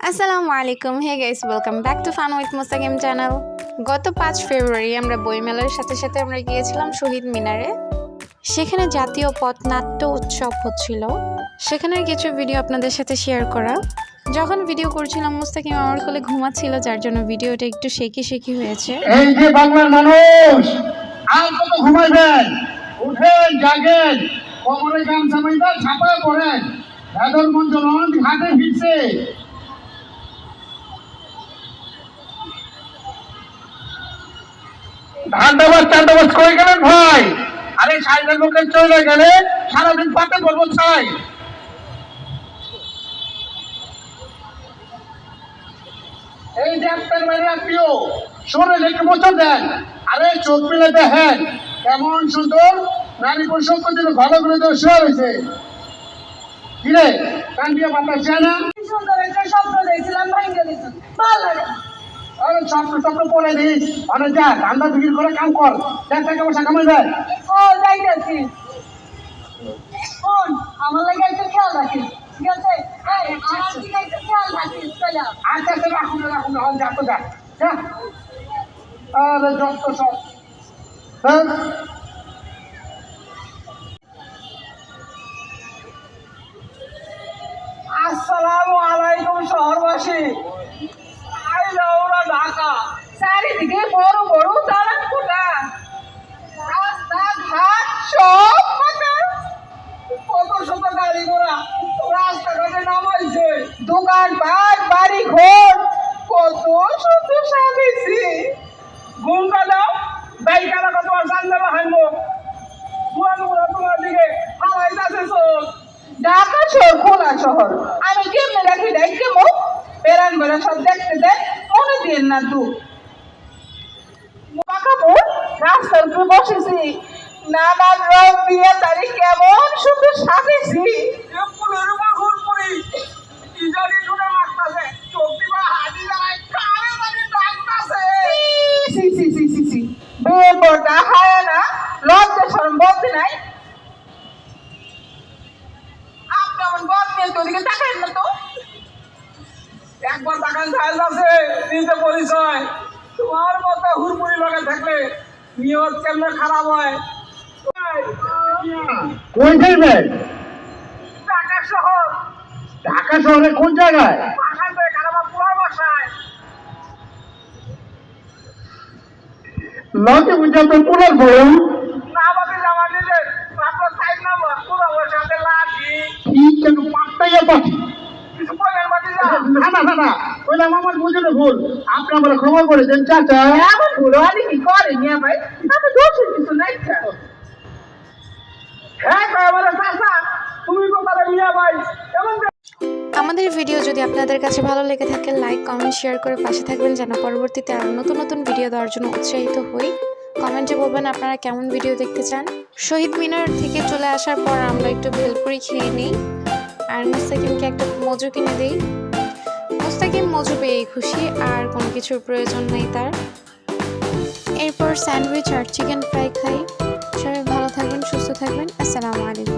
আসসালামু আলাইকুম hey guys welcome back to fun with Mustakim channel গত পাঁচ ফেব্রুয়ারি আমরা বইমেলার সাথে সাথে আমরা গিয়েছিলাম শহীদ মিনারে। সেখানে জাতীয় পথনাট্য উৎসব হচ্ছিল। সেখানের কিছু ভিডিও আপনাদের সাথে শেয়ার করা। যখন ভিডিও করছিলাম মুস্তাকিম আমার কোলে ঘুমাচ্ছিল, যার জন্য ভিডিওটা একটু শেকি শেকি হয়েছে। এই যে বাংলার মানুষ, আর কত ঘুমাইবেন? উঠেন, জাগেন, কোমরে গামছা মাইদা ছাপায় পড়েন ভেদর মঞ্চলন ঘাটে ফিরছে ধান্দাবাজ করে গেলেন ভাই। আরে সাইডের লোকে চলে গেলে সারাদিন পাতে বলব এই শরীরে একটু দেন। আরে চোখ মিলে দেখেন, কেমন সুন্দর নারী পোষক দিন ভালো করে তো শুয়ে রয়েছে। কিরে কান দিয়ে বাতাস যায় না? সুন্দর একটা দেখছিলাম, ভাঙ্গে দিচ্ছেন ভালো লাগে আরে স্বপ্ন স্বপ্ন পরে দিস। মানে যা বিক্রি করে কাম কর। দেখ টাকা পয়সা কামাই দেয় ও যাইতেছি? শোন আমার লাগে একটু খেয়াল রাখিস ঠিক আছে? আমার দিকে একটু খেয়াল রাখিস চলে আচ্ছা আচ্ছা রাখুন রাখুন যা তো যা। যা। আরে যত সব। হ্যাঁ? আসসালামু আলাইকুম শহরবাসী। শহর শহর আমি কেমনে রাখি দেখ কেমন বেড়ান বেড়া সব দেখতে দেখ মনে দিন না তু কাপড় রাস্তার উপরে বসেছি। নানান রং বিয়ে তারিখ কেমন সুন্দর সাজেছি। ফুলের উপর ফুল পড়ি। কি শুনে মারতাছে। চোখ দিবা হাতি দাঁড়ায় কারে জানি ডাকতাছে। সি সি সি সি সি বেপরদা হায় না লজ্জা শরম বলতে নাই আপনি এমন বদ ওদিকে তাকান না তো। একবার তাকান সাহেব আছে নিজে পরিচয়। তোমার মতো হুড়পুরি লাগে থাকলে নিয়ত কেমনে খারাপ হয়। কোন যাইবেন ঢাকা শহর। ঢাকা শহরে কোন জায়গায়? লজে বুঝা তো পুরার বউ না আমাদের জামা নিলে আপনার সাইড নাম্বার পুরো সাথে লাঠি কি কেন পাত্তাইয়া পাচ্ছি কিছু পয়ের বাড়ি যা না না না না আমার বুঝলে ভুল। আপনি আমার ক্ষমা করে দেন চাচা। এমন ভুলো আনি কি করে ভাই? আমি দোষের কিছু নাই হ্যাঁ বলে চাচা তুমি কোথায় মিয়া ভাই এমন আমাদের ভিডিও যদি আপনাদের কাছে ভালো লেগে থাকে লাইক কমেন্ট শেয়ার করে পাশে থাকবেন যেন পরবর্তীতে আরও নতুন নতুন ভিডিও দেওয়ার জন্য উৎসাহিত হই। কমেন্টে বলবেন আপনারা কেমন ভিডিও দেখতে চান। শহীদ মিনার থেকে চলে আসার পর আমরা একটু ভেলপুরি খেয়ে নিই। আর মুস্তাকিমকে একটা মজু কিনে দিই। মুস্তাকিম মজু পেয়ে খুশি, আর কোনো কিছুর প্রয়োজন নেই তার। এরপর স্যান্ডউইচ আর চিকেন ফ্রাই খাই। সবাই ভালো থাকবেন, সুস্থ থাকবেন। আসসালামু আলাইকুম।